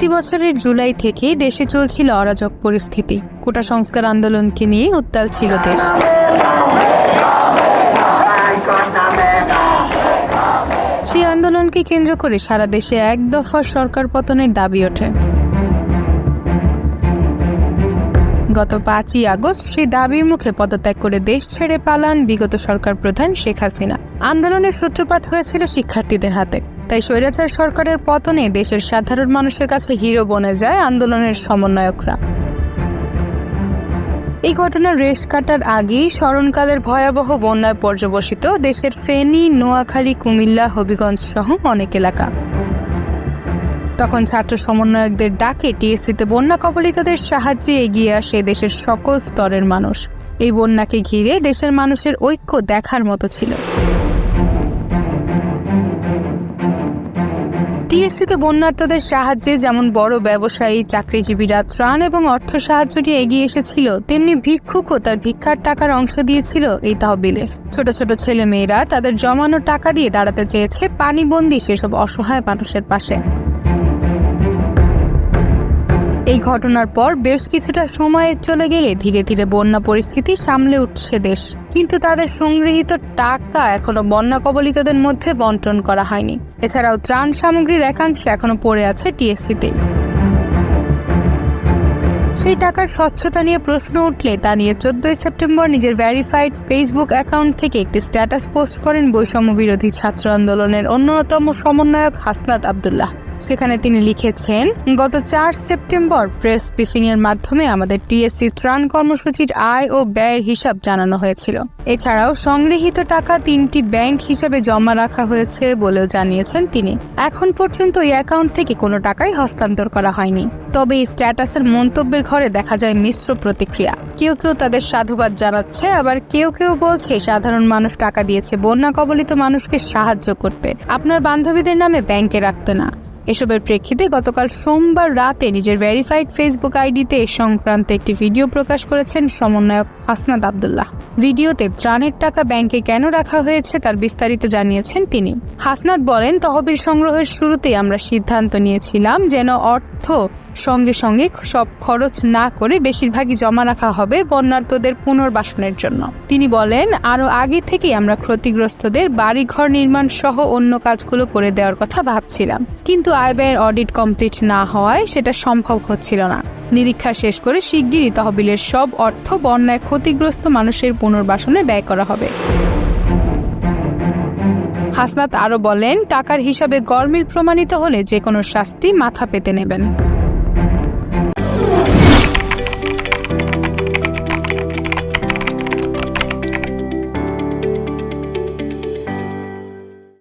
চলতি বছরের জুলাই থেকে দেশে চলছিল অরাজক পরিস্থিতি। কোটা সংস্কার আন্দোলনকে নিয়ে উত্তাল ছিল দেশ। সেই আন্দোলনকে কেন্দ্র করে সারা দেশে এক দফা সরকার পতনের দাবি ওঠে। গত পাঁচই আগস্ট সেই দাবির মুখে পদত্যাগ করে দেশ ছেড়ে পালান বিগত সরকার প্রধান শেখ হাসিনা। আন্দোলনের সূত্রপাত হয়েছিল শিক্ষার্থীদের হাতে। তাই স্বৈরাচার সরকারের পতনে দেশের সাধারণ মানুষের কাছে হিরো বনে যায় আন্দোলনের সমন্বয়করা। এই ঘটনার রেশ কাটার আগেই স্মরণকালের ভয়াবহ বন্যায় পর্যবসিত দেশের ফেনী, নোয়াখালী, কুমিল্লা, হবিগঞ্জ সহ অনেক এলাকা। তখন ছাত্র সমন্বয়কদের ডাকে টিএসসিতে বন্যা কবলিতদের সাহায্যে এগিয়ে আসে দেশের সকল স্তরের মানুষ। এই বন্যাকে ঘিরে দেশের মানুষের ঐক্য দেখার মতো ছিল। টিএসসিতে বন্যার্থদের সাহায্যে যেমন বড় ব্যবসায়ী, চাকরিজীবীরা ত্রাণ এবং অর্থ সাহায্য নিয়ে এগিয়ে এসেছিল, তেমনি ভিক্ষুকও তার ভিক্ষার টাকার অংশ দিয়েছিল এই তহবিলে। ছোট ছোট ছেলে মেয়েরা তাদের জমানো টাকা দিয়ে দাঁড়াতে চেয়েছে পানিবন্দি সেসব অসহায় মানুষের পাশে। এই ঘটনার পর বেশ কিছুটা সময় চলে গেলে ধীরে ধীরে বন্যা পরিস্থিতি সামলে উঠছে দেশ। কিন্তু তাদের সংগৃহীত টাকা এখনও বন্যা কবলিতদের মধ্যে বন্টন করা হয়নি। এছাড়াও ত্রাণ সামগ্রীর একাংশ এখনও পড়ে আছে টিএসসিতেই সেই টাকার স্বচ্ছতা নিয়ে প্রশ্ন উঠলে তা নিয়ে চোদ্দই সেপ্টেম্বর নিজের ভ্যারিফাইড ফেসবুক অ্যাকাউন্ট থেকে একটি স্ট্যাটাস পোস্ট করেন বৈষম্য বিরোধী ছাত্র আন্দোলনের অন্যতম সমন্বয়ক হাসনাত আবদুল্লাহ। সেখানে তিনি লিখেছেন, গত চার সেপ্টেম্বর প্রেস ব্রিফিং এর মাধ্যমে আমাদের টিএসসি ত্রাণ কর্মসূচির আয় ও ব্যয়ের হিসাব জানানো হয়েছিল। এছাড়াও সংগৃহীত টাকা তিনটি ব্যাংক হিসাবে জমা রাখা হয়েছে বলেও জানিয়েছেন তিনি। এখন পর্যন্ত এই অ্যাকাউন্ট থেকে কোনো টাকাই হস্তান্তর করা হয়নি। তবে এই স্ট্যাটাসের মন্তব্যের ঘরে দেখা যায় মিশ্র প্রতিক্রিয়া। কেউ কেউ তাদের সাধুবাদ জানাচ্ছে, আবার কেউ কেউ বলছে সাধারণ মানুষ টাকা দিয়েছে। বন্যা কবলিত মানুষকে সাহায্য করতে। আপনার বান্ধবীদের নামে ব্যাংকে রাখতে না। এসবের প্রেক্ষিতে গতকাল সোমবার রাতে নিজের ভেরিফাইড ফেসবুক আইডিতে এ সংক্রান্ত একটি ভিডিও প্রকাশ করেছেন সমন্বয়ক হাসনাদ আবদুল্লাহ। ভিডিওতে ত্রাণের টাকা ব্যাংকে কেন রাখা হয়েছে তার বিস্তারিত জানিয়েছেন তিনি। হাসনাদ বলেন, তহবিল সংগ্রহের শুরুতেই আমরা সিদ্ধান্ত নিয়েছিলাম যেন অর্থ সঙ্গে সঙ্গে সব খরচ না করে বেশিরভাগই জমা রাখা হবে বন্যার্থদের পুনর্বাসনের জন্য। তিনি বলেন, আরও আগে থেকেই আমরা ক্ষতিগ্রস্তদের বাড়িঘর নির্মাণ সহ অন্য কাজগুলো করে দেওয়ার কথা ভাবছিলাম। কিন্তু আয় ব্যয়ের অডিট কমপ্লিট না হওয়ায় সেটা সম্ভব হচ্ছিল না। নিরীক্ষা শেষ করে শিগগিরই তহবিলের সব অর্থ বন্যায় ক্ষতিগ্রস্ত মানুষের পুনর্বাসনে ব্যয় করা হবে। হাসনাত আরও বলেন, টাকার হিসাবে গরমিল প্রমাণিত হলে যে কোনো শাস্তি মাথা পেতে নেবেন।